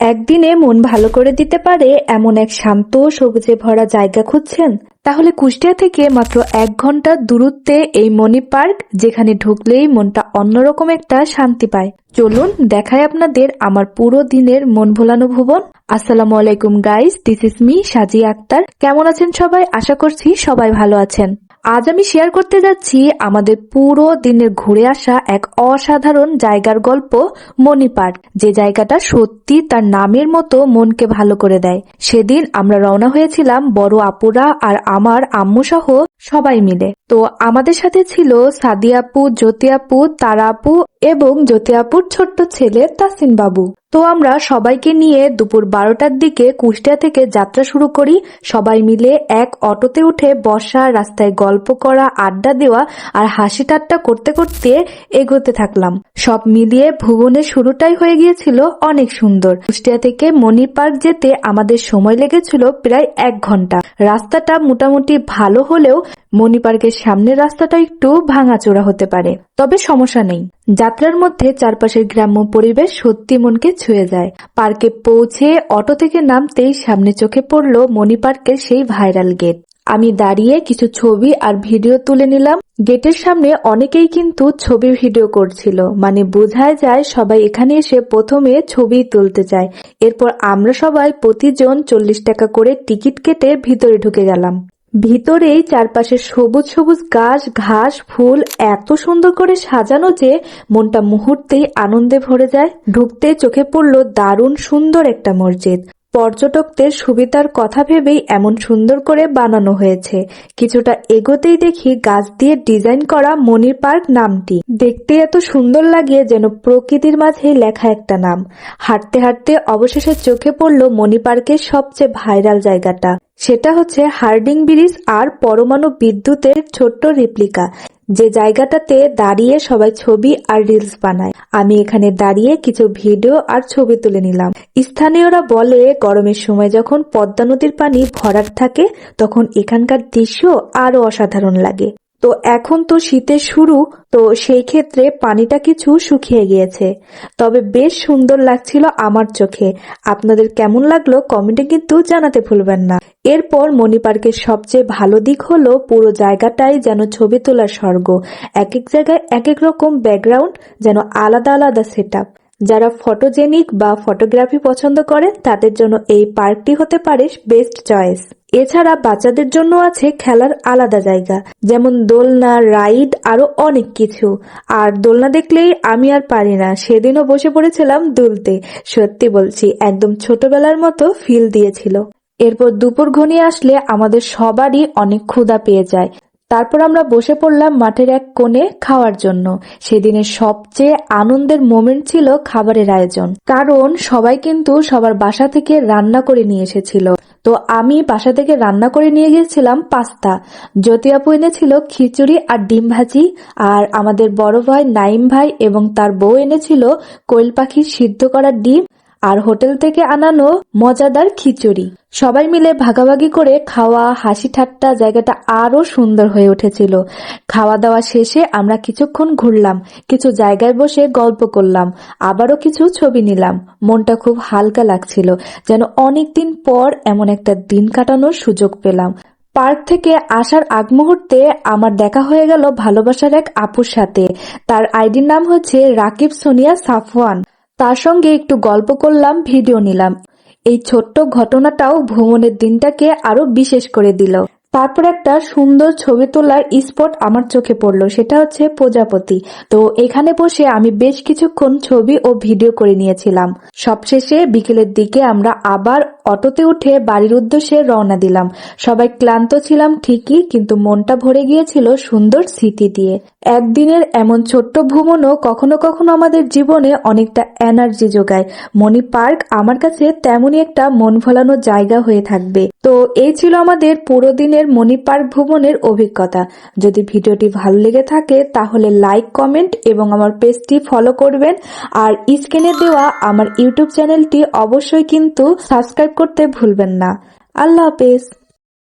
একদিনে মন ভালো করে দিতে পারে এমন এক শান্ত সবুজে ভরা জায়গা খুঁজছেন, তাহলে কুষ্টিয়া থেকে মাত্র এক ঘণ্টা দূরত্বে এই মণি পার্ক, যেখানে ঢুকলেই মনটা অন্যরকম একটা শান্তি পায়। চলুন দেখায় আপনাদের আমার পুরো দিনের মন ভোলানো ভুবন। আসসালামু আলাইকুম গাইস দিস ইজ মি সাজি আক্তার। কেমন আছেন সবাই? আশা করছি সবাই ভালো আছেন। আজ আমি শেয়ার করতে যাচ্ছি আমাদের পুরো দিনের ঘুরে আসা এক অসাধারণ জায়গার গল্প মণি যে জায়গাটা সত্যি তার নামের মতো মনকে ভালো করে দেয়। সেদিন আমরা রওনা হয়েছিলাম বড় আপুরা আর আমার আম্মু সহ সবাই মিলে। তো আমাদের সাথে ছিল সাদি আপু, জ্যোতি আপু, তারা আপু এবং জ্যোতি আপুর ছোট্ট ছেলে তাসিন বাবু। তো আমরা সবাইকে নিয়ে দুপুর বারোটার দিকে কুষ্টিয়া থেকে যাত্রা শুরু করি। সবাই মিলে এক অটোতে উঠে বসা, রাস্তায় গল্প করা, আড্ডা দেওয়া আর হাসি ঠাট্টা করতে করতে এগোতে থাকলাম। সব মিলিয়ে ভুবনের শুরুটাই হয়ে গিয়েছিল অনেক সুন্দর। কুষ্টিয়া থেকে মণি পার্ক যেতে আমাদের সময় লেগেছিল প্রায় এক ঘণ্টা। রাস্তাটা মোটামুটি ভালো হলেও মণি পার্কের সামনের রাস্তাটা একটু ভাঙাচোরা হতে পারে, তবে সমস্যা নেই। যাত্রার মধ্যে চারপাশের গ্রাম্য পরিবেশ সত্যি মনকে ছুঁয়ে যায়। পার্কে পৌঁছে অটো থেকে নামতেই সামনে চোখে পড়ল মণি পার্কের সেই ভাইরাল গেট। আমি দাঁড়িয়ে কিছু ছবি আর ভিডিও তুলে নিলাম। গেটের সামনে অনেকেই কিন্তু ছবি ভিডিও করছিল মানে বোঝায় যায় সবাই এখানে এসে প্রথমে ছবি তুলতে চায়। এরপর আমরা সবাই প্রতিজন চল্লিশ টাকা করে টিকিট কেটে ভিতরে ঢুকে গেলাম। ভিতরেই চারপাশে সবুজ সবুজ গাছ, ঘাস, ফুল এত সুন্দর করে সাজানো যে মনটা মুহূর্তেই আনন্দে ভরে যায়। ঢুকতে চোখে পড়ল দারুণ সুন্দর একটা মসজিদ। পর্যটকদের সুবিধার কথা ভেবেই এমন সুন্দর করে বানানো হয়েছে। কিছুটা এগোতেই দেখি গাছ দিয়ে ডিজাইন করা মনির পার্ক নামটি। দেখতে এত সুন্দর লাগে যেন প্রকৃতির মাঝে লেখা একটা নাম। হাঁটতে হাঁটতে অবশেষে চোখে পড়ল মণি পার্কের সবচেয়ে ভাইরাল জায়গাটা। সেটা হচ্ছে হার্ডিং ব্রিজ আর পরমাণু বিদ্যুতের ছোট্ট রিপ্লিকা। যে জায়গাটাতে দাঁড়িয়ে সবাই ছবি আর রিলস বানায়। আমি এখানে দাঁড়িয়ে কিছু ভিডিও আর ছবি তুলে নিলাম। স্থানীয়রা বলে, গরমের সময় যখন পদ্মা নদীর পানি ভরাট থাকে, তখন এখানকার দৃশ্য আরও অসাধারণ লাগে। তো এখন তো শীতের শুরু, তো সেই ক্ষেত্রে পানিটা কিছু শুকিয়ে গিয়েছে। তবে বেশ সুন্দর লাগছিল আমার চোখে। আপনাদের কেমন লাগল কমেন্টে কিন্তু জানাতে ভুলবেন না। এরপর মণি পার্কের সবচেয়ে ভালো দিক হলো পুরো জায়গাটাই যেন ছবি তোলার স্বর্গ। এক এক জায়গায় এক এক রকম ব্যাকগ্রাউন্ড যেন আলাদা আলাদা সেট যারা ফটোজেনিক বা ফটোগ্রাফি পছন্দ করেন তাদের জন্য এই পার্কটি হতে পারে বেস্ট চয়েস। এছাড়া বাচ্চাদের জন্য আছে খেলার আলাদা জায়গা, যেমন দোলনা, রাইড, আরও অনেক কিছু। আর দোলনা দেখলেই আমি আর পারি না, সেদিনও বসে পড়েছিলাম দুলতে। সত্যি বলছি, একদম ছোটবেলার মতো ফিল দিয়েছিল। এরপর দুপুর ঘনিয়ে আসলে আমাদের সবারই অনেক ক্ষুধা পেয়ে যায়। তারপর আমরা বসে পড়লাম মাঠের এক কোণে খাওয়ার জন্য। সেদিনের সবচেয়ে আনন্দের মোমেন্ট ছিল খাবারের আয়োজন। কারণ সবাই কিন্তু সবার বাসা থেকে রান্না করে নিয়ে এসেছিল। তো আমি বাসা থেকে রান্না করে নিয়ে গিয়েছিলাম পাস্তা। জ্যোতি আপু এনেছিল খিচুড়ি আর ডিম ভাজি। আর আমাদের বড় ভাই নাইম ভাই এবং তার বউ এনেছিল কোয়েল পাখির সিদ্ধ করা ডিম আর হোটেল থেকে আনানো মজাদার খিচুড়ি। সবাই মিলে ভাগাভাগি করে খাওয়া, হাসি ঠাট্টা জায়গাটা আরও সুন্দর হয়ে উঠেছিল। খাওয়া দাওয়া শেষে আমরা কিছুক্ষণ ঘুরলাম, কিছু জায়গায় বসে গল্প করলাম, আবারও কিছু ছবি নিলাম। মনটা খুব হালকা লাগছিল, যেন অনেকদিন পর এমন একটা দিন কাটানোর সুযোগ পেলাম। পার্ক থেকে আসার আগ মুহূর্তে আমার দেখা হয়ে গেল ভালোবাসার এক আপুর সাথে। তার আইডির নাম হচ্ছে রাকিব সোনিয়া সাফওয়ান। তার সঙ্গে একটু গল্প করলাম, ভিডিও নিলাম। এই ছোট্ট ঘটনাটাও ভ্রমণের দিনটাকে আরও বিশেষ করে দিল। তারপর একটা সুন্দর ছবি তোলার স্পট আমার চোখে পড়ল, সেটা হচ্ছে প্রজাপতি। তো এখানে বসে আমি বেশ কিছুক্ষণ ছবি ও ভিডিও করে নিয়েছিলাম। সবশেষে বিকেলের দিকে আমরা আবার অটোতে উঠে বাড়ির উদ্দেশ্যে রওনা দিলাম। সবাই ক্লান্ত ছিলাম ঠিকই, কিন্তু মনটা ভরে গিয়েছিল সুন্দর স্মৃতি দিয়ে। একদিনের এমন ছোট্ট ভ্রমণও কখনো কখনো আমাদের জীবনে অনেকটা এনার্জি যোগায়। মনি পার্ক আমার কাছে তেমনই একটা মন ভোলানো জায়গা হয়ে থাকবে। তো এই ছিল আমাদের পুরো দিনের মনি পার্ক ভ্রমণের অভিজ্ঞতা। যদি ভিডিওটি ভালো লেগে থাকে, তাহলে লাইক কমেন্ট এবং আমার পেজটি ফলো করবেন। আর স্ক্রিনে দেওয়া আমার ইউটিউব চ্যানেলটি অবশ্যই কিন্তু সাবস্ক্রাইব করতে ভুলবেন না। আল্লাহ হাফেজ।